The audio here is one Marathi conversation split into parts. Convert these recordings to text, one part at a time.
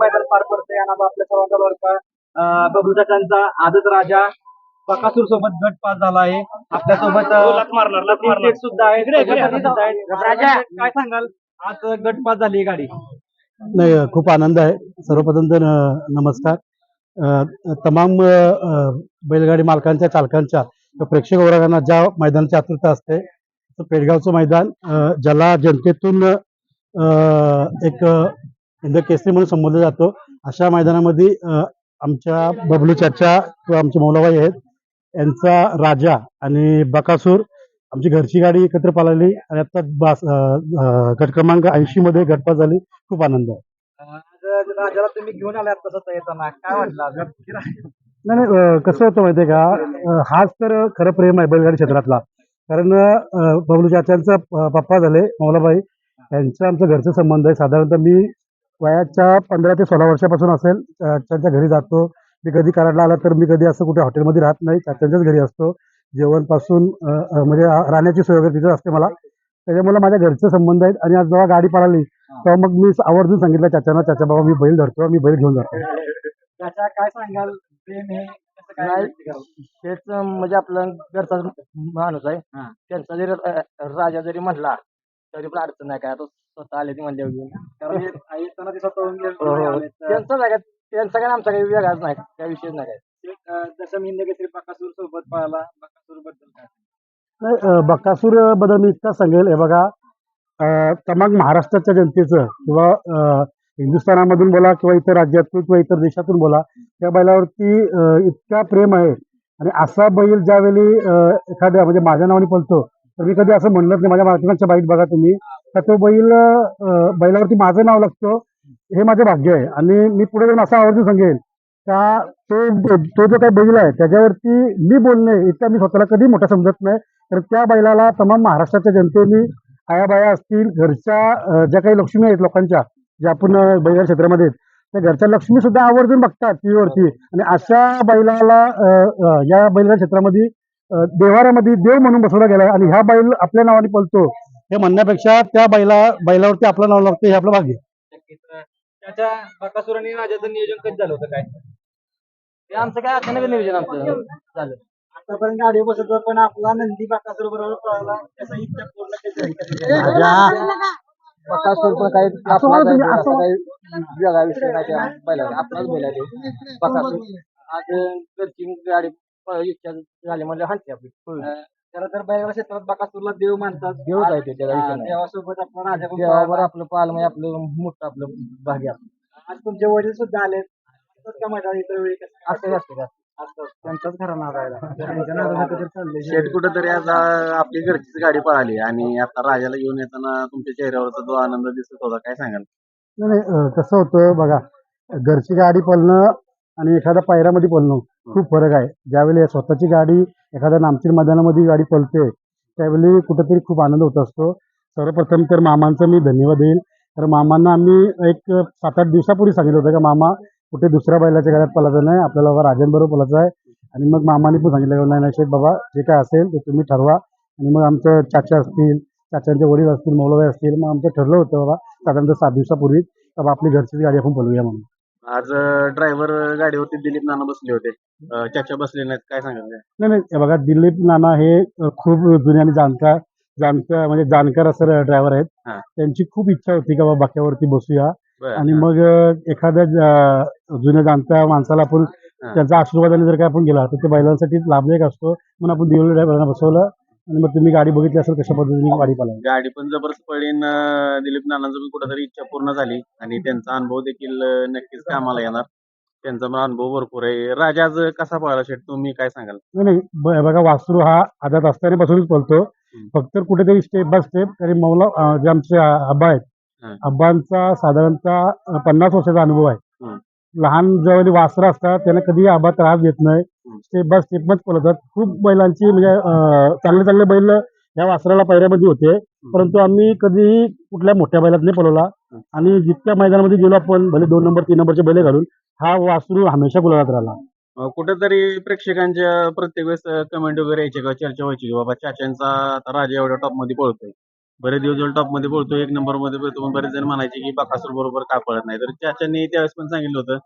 मैदान पार पडतंय आणि आता आपल्या सर्वांचा बबलू राजा बकासूर सोबत गट पास झाला आहे. आपल्यासोबत मारणार सुद्धा आहे. राजा! काय सांगाल? आज गट पास झाली ही गाडी. नाही खूप आनंद आहे. सर्वप्रथम तर नमस्कार. तमाम बैलगाडी मालकांच्या चालकांच्या प्रेक्षक वर्गांना ज्या मैदानाची आतुरता असते तर पेडगावचं मैदान ज्याला जनतेतून एक केसरी म्हणून संबोधलं जातो. अशा मैदानामध्ये आमच्या बबलू चाचा किंवा आमचे मौलाबाई आहेत. यांचा राजा आणि बकासूर आमची घरची गाडी एकत्र पाळली आणि आता बास गट क्रमांक ऐंशी मध्ये गटपास झाली. खूप आनंद आहे. राजाला तुम्ही घेऊन आलात येताना. काय वाटलं? नाही नाही कसं होतं माहितीये का? हाच तर खरं प्रेम आहे बैलगाडी क्षेत्रातला. कारण बबलू चाचांचा पप्पा झाले मौलाबाई. त्यांचं आमचं घरचे संबंध आहे. साधारणतः मी वयाच्या पंधरा ते सोळा वर्षापासून असेल चाचांच्या घरी जातो. मी कधी कराडला आला तर मी कधी असं कुठे हॉटेलमध्ये राहत नाही. चाचांच्याच घरी असतो. जेवणपासून म्हणजे राहण्याची सोय वगैरे तिथं असते मला. त्याच्यामुळे माझ्या घरचे संबंध आहेत आणि आज जेव्हा गाडी पळाली तेव्हा मग मी आवर्जून सांगितलं चाचांना चाचा बाबा मी बैल धरतो मी बैल घेऊन जातो. चाचा काय सांगाल? तेच म्हणजे आपला घरचा माणूस आहे. हा. त्यांचा जरी राजा जरी म्हणला तरी पण अडचण नाही काय तो स्वतः आले ती म्हणल्या घेऊन. कारण हे आई येताना ते स्वतःहून गेले, हो, हो. आलेत. तर त्यांचा त्यांचा काय आमचा काही वेगळाच नाही त्या विषयच नाही काय. अं, जसं बकासूर सोबत पळाला बकासूरबद्दल काय? नाही, अ, बकासूरबद्दल मी इतका सांगेल. हे बघा अ, तमाम महाराष्ट्राच्या जनतेचं किंवा अ, हिंदुस्थानामधून बोला किंवा इतर राज्यातून किंवा इतर देशातून बोला त्या बैलावरती अ, इतका प्रेम आहे. आणि असा बैल ज्यावेळी अ, एखाद्या म्हणजे माझ्या नावाने पळतो तर मी कधी असं म्हणलंच नाही माझ्या मालकांच्या बाईक बघा तुम्ही. तर तो बैल बैलावरती माझं नाव लागतं. हे माझं भाग्य आहे. आणि मी पुढे जाऊन असं आवर्जून सांगेल का तो तो जो काही बैल आहे त्याच्यावरती मी बोलणे इतका मी स्वतःला कधी मोठा समजत नाही. तर त्या बैलाला तमाम महाराष्ट्राच्या जनतेने आयाबाया असतील घरच्या ज्या काही लक्ष्मी आहेत लोकांच्या ज्या आपण बैलगाड क्षेत्रामध्ये आहेत, त्या घरच्या लक्ष्मी सुद्धा आवर्जून बघतात टीव्हीवरती. आणि अशा बैलाला या बैलगाड क्षेत्रामध्ये देवाऱ्यामध्ये देव म्हणून बसवला गेला आणि ह्या बैल आपल्या नावाने पळतो हे म्हणण्यापेक्षा त्या बैला बैलावरती आपलं नाव लागतं हे आपलं भाग्य त्याच्या राजाचं नियोजन कधी झालं होतं काय ते आमचं काय अचानक नियोजन आमचं झालं आतापर्यंत गाडी बसत पण आपला नंदी बकासूर बरोबर पळाला त्याचा इच्छा पूर्ण कधी झाली? कधी झाली? बकासूर पण काही असं म्हणा तुम्ही, आपला असं- काही वेगळा विषय नाही त्या बैलाचा आपलाच बैल आहे तो. बकासूर आज घरची गाडी इच्छा झाली म्हणजे हाणते आपली. खरं तर बैलगाडा क्षेत्रात बकासूरला देव मानतात. देवच आहे तो, विषय नाही. देवासोबत आपला राजा पण देवावर पळाला. आपलं पाल म्हणजे आपलं मोठं आपलं भाग्य आपलं. आज तुमचे वडील सुद्धा आलेत असतात का मैदान इतर वेळी कसं काय? असं असतं का असतात त्यांचाच खरा नाद आहे. त्यांच्या नादाला कधी चाललंय? शेट कुठेतरी आज आ- आपली घरचीच गाडी पळाली आणि आता राजाला घेऊन येताना तुमच्या चेहऱ्यावरचा जो आनंद दिसत होता काय सांगाल? नाही नाही अं, कसं होतं बघा घरची गाडी पळणं आणि एखाद्या पायऱ्यामध्ये पळणं खूप फरक आहे. ज्यावेळी स्वतःची गाडी एखाद्या नामचीर मैदानामध्ये गाडी पळते त्यावेळी कुठंतरी खूप आनंद होत असतो. सर्वप्रथम तर मामांचं मी धन्यवाद देईन. तर मामांना आम्ही एक सात आठ दिवसापूर्वी सांगितलं होतं का मामा कुठे दुसऱ्या बैलाच्या गाड्यात पलायचं नाही आपल्याला बाबा राजांबरोबर पलायचं आहे. आणि मग मामाने पण सांगितलं की नाही नाही शेठ बाबा जे काय असेल ते तुम्ही ठरवा. आणि मग आमचं चाचा असतील चाचांचे वडील असतील मौलवाई असतील मग आमचं ठरलं होतं बाबा साधारणतः सात दिवसापूर्वी बाबा आपली घरचीच गाडी आपण बोलूया म्हणून. आज ड्रायव्हर गाडीवरती दिलीप नाना बसले होते. चाचा बसले नाहीत. काय सांगाल? नाही नाही हे बघा दिलीप नाना हे खूप जुने आणि जाणकार जाणकार म्हणजे जाणकार असं ड्रायव्हर आहेत. त्यांची खूप इच्छा होती का बाबा बाक्यावरती बसूया. आणि मग एखाद्या जुन्या जाणत्या माणसाला आपण. त्यांच्या आशीर्वादाने जर काय आपण गेला तर ते बैलांसाठी लाभदायक असतो. म्हणून आपण दिवली ड्रायव्हरांना बसवलं. आणि मग तुम्ही गाडी बघितली असेल कशा पद्धतीने गाडी पाला गाडी पण जबरदस्त पडीन दिलीप नानांचं पण कुठेतरी इच्छा पूर्ण झाली. आणि त्यांचा अनुभव देखील नक्कीच कामाला येणार. त्यांचा पण अनुभव भरपूर आहे. राजा आज कसा पळाला शेट तुम्ही काय सांगाल? नाही नाही ब- बघा वासरू हा आदात असतानापासूनच पळतो. फक्त कुठेतरी स्टेप बाय स्टेप तरी मौला अं, जे आमचे आ- आहेत. आब्बांचा साधारणतः अं, पन्नास वर्षाचा अनुभव आहे. लहान ज्यावेळी वासरं असतात त्यांना कधी आबा त्रास देत नाही. स्टेप बाय स्टेपमध्ये पळतात खूप बैलांची म्हणजे चांगले चांगले बैल या वासराला पायऱ्यामध्ये होते. परंतु आम्ही कधीही कुठल्या मोठ्या बैलात नाही पळवला. आणि जितक्या मैदानामध्ये गेलो आपण भले दोन नंबर तीन नंबरचे बैल घालून हा वासरू हमेशा गुलाबात राहिला. कुठेतरी प्रेक्षकांच्या प्रत्येक वेळेस कमेंट वगैरे यायचे का? चर्चा व्हायची की बाबा चाच्यांचा आता राजा एवढ्या टॉपमध्ये पळतोय. बरेच दिवस टॉपमध्ये बोलतो एक नंबरमध्ये बोलतो पण बरेच जण म्हणायचे की बाकासूर बरोबर का पळत नाही? तर चाच्यांनी त्यावेळेस पण सांगितलं होतं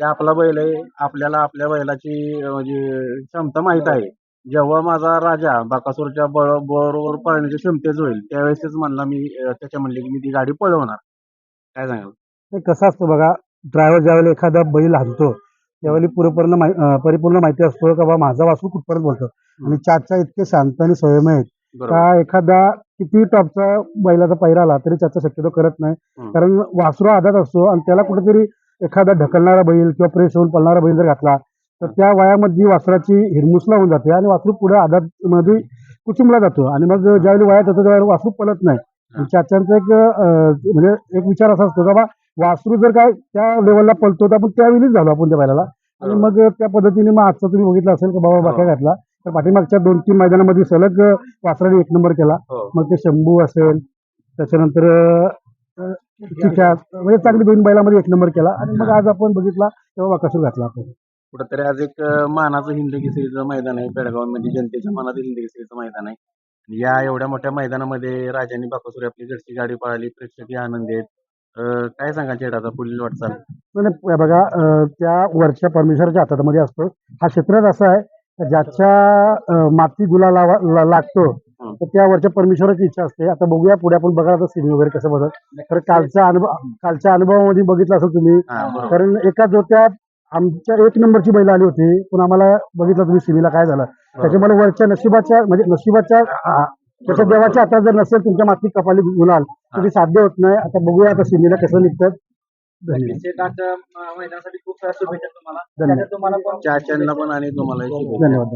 की आपला बैल आहे आपल्याला आपल्या बैलाची म्हणजे क्षमता माहीत आहे. जेव्हा माझा राजा बकासूरच्या बळ बरोबर पळण्याची क्षमतेच होईल त्यावेळेसच म्हणला मी त्याच्या म्हणले की मी ती गाडी पळवणार. काय सांगाल? कसं असतं बघा ड्रायव्हर ज्यावेळेला एखादा बैल हाणतो त्यावेळी अं, परिपूर्ण माहिती असतो का बा माझा वासू कुठपर्यंत बोलतो. आणि चाचा इतके शांत आणि संयमी आहेत का एखादा किती टॉपचा बैलाचा पैरा आला तरी त्याचा शक्यतो करत नाही. कारण वासरू आदात असतो आणि त्याला कुठेतरी एखादा ढकलणारा बैल किंवा प्रेस होऊन पळणारा बैल जर घातला तर त्या वयामध्ये वासराची हिरमुसला होऊन जाते आणि वासरू पुढे आदात मध्ये कुचुंबला जातो. आणि मग ज्यावेळी वयात होतो त्यावेळी वासरू पळत नाही. चाच्यांचा एक म्हणजे एक विचार असा असतो का बा वासरू जर काय त्या लेवलला पळतो तर आपण त्यावेळीच झालो आपण त्या बैलाला. आणि मग त्या पद्धतीने मग आजचा तुम्ही बघितलं असेल का बाबा बाक्या घातला. तर पाठीमागच्या दोन तीन मैदानामध्ये सलग वासराने एक नंबर केला. हो. मग ते शंभू असेल त्याच्यानंतर म्हणजे चांगली दोन बैलामध्ये एक नंबर केला आणि मग आज आपण बघितला तेव्हा बाकासूर घातला आपण. कुठंतरी आज एक मानाचं हिंद केसरीचं मैदान आहे पेडगाव म्हणजे जनतेच्या मनातील हिंद केसरीचं मैदान आहे. या एवढ्या मोठ्या मैदानामध्ये राजांनी बाकासुरी आपली घरची गाडी पळाली प्रेक्षकही आनंदी आहेत. काय सांगा चेडाचा पुढील वाटचाल? नाही, बघा त्या वरच्या परमेश्वराच्या हातामध्ये असतो. हा क्षेत्रच असा आहे ज्याच्या माती गुला लावा लागतो तर त्या वरच्या परमेश्वराची इच्छा असते. आता बघूया पुढे आपण बघा आता सिमी वगैरे कसं बघत तर कालचा अनुभव कालच्या अनुभवामध्ये बघितलं असेल तुम्ही. कारण एका जोत्यात आमच्या एक नंबरची बैल आली होती. पण आम्हाला बघितलं तुम्ही सिमीला काय झालं. त्याच्यामुळे वरच्या नशिबाच्या म्हणजे नशिबाच्या त्याच्या देवाच्या हातात जर नसेल तुमच्या माती कपाली गुलाल तर ते साध्य होत नाही. आता बघूया आता सिमीला कसं निघतात. धन्यवाद धन्यवाद.